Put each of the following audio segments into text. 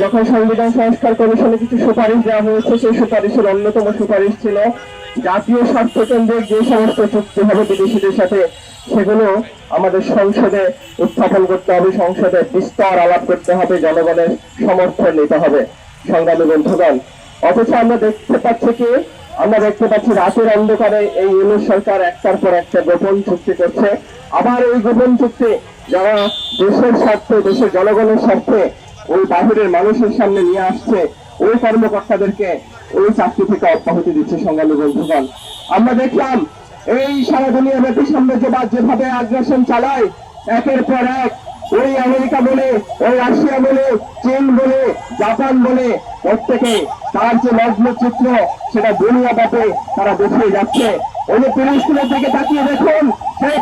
যখন সংবিধান সংস্কার কমিশনে কিছু সুপারিশ দেওয়া হয়েছে, সেই সুপারিশের অন্যতম সুপারিশ ছিল জাতীয় স্বার্থ কেন্দ্রিক যে সমস্ত চুক্তি হবে বিদেশিদের সাথে, সেগুলো আমাদের সংসদে উত্থাপন করতে হবে, সংসদে বিস্তর আলাপ করতে হবে, জনগণের সমর্থন নিতে হবে, সংগ্রামী বন্ধুগণ। অথচ আমরা দেখতে পাচ্ছি কি? আমরা দেখতে পাচ্ছি রাতের অন্ধকারে এই ইউনিট সরকার একটার পর একটা গোপন চুক্তি করছে। আবার এই গোপন চুক্তি যারা দেশের স্বার্থে, দেশের জনগণের স্বার্থে ওই বাহিরের মানুষের সামনে নিয়ে আসছে ওই কর্মকর্তাদেরকে ওই চাকরি থেকে অব্যাহতি দিচ্ছে সংগ্রামী বন্ধুগণ। আমরা দেখলাম এই সারা দুনিয়া ব্যাপী সাম্রাজ্যবাদ যেভাবে আগ্রাসন চালায়, একের পর এক ওই আমেরিকা বলে, ওই রাশিয়া বলে, চীন বলে, জাপান বলে, প্রত্যেকে তার যে নগ্ন চিত্র, সেটা দুনিয়া ব্যাপে তারা দেখিয়ে যাচ্ছে। ওই যে ফিলিস্তিনের দিকে তাকিয়ে দেখুন, সেই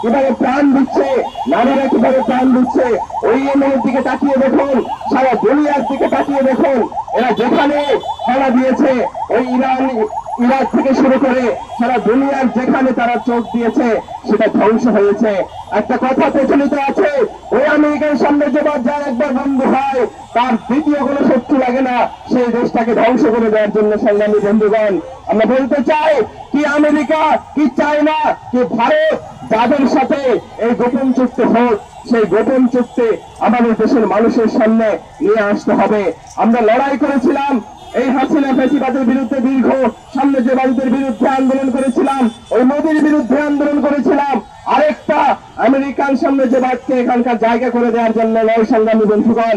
কীভাবে প্রাণ দিচ্ছে নারীরা কীভাবে প্রাণ দিচ্ছে। ওই ইয়েমেনের দিকে তাকিয়ে দেখুন, সারা দুনিয়ার দিকে তাকিয়ে দেখুন। এরা যেখানে খেলা দিয়েছে ওই ইরান, ইরাক থেকে শুরু করে সারা দুনিয়ার যেখানে তারা চোখ দিয়েছে, সেটা ধ্বংস হয়েছে। একটা কথা প্রচলিত আছে, ওই আমেরিকার সাম্রাজ্যবাদ যার একবার বন্ধ হয়, তার দ্বিতীয় কোনো শত্রু লাগে না, সেই দেশটাকে ধ্বংস করে দেওয়ার জন্য সংগ্রামী বন্ধুগণ। আমরা বলতে চাই, কি আমেরিকা, কি চায়না, কি ভারত যাদের সাথে এই গোপন চুক্তি হোক, সেই গোপন চুক্তি আমাদের দেশের মানুষের সামনে নিয়ে আসতে হবে। আমরা লড়াই করেছিলাম, এই হাসিনা ফেসিবাদের বিরুদ্ধে দীর্ঘ সাম্রাজ্যবাদীদের বিরুদ্ধে আন্দোলন করেছিলাম, ওই মোদীর বিরুদ্ধে আন্দোলন করেছিলাম। আরেকটা আমেরিকান সামনে যে সাম্রাজ্যবাদকে এখানকার জায়গা করে দেওয়ার জন্য নয় সংগ্রামী বন্ধুগণ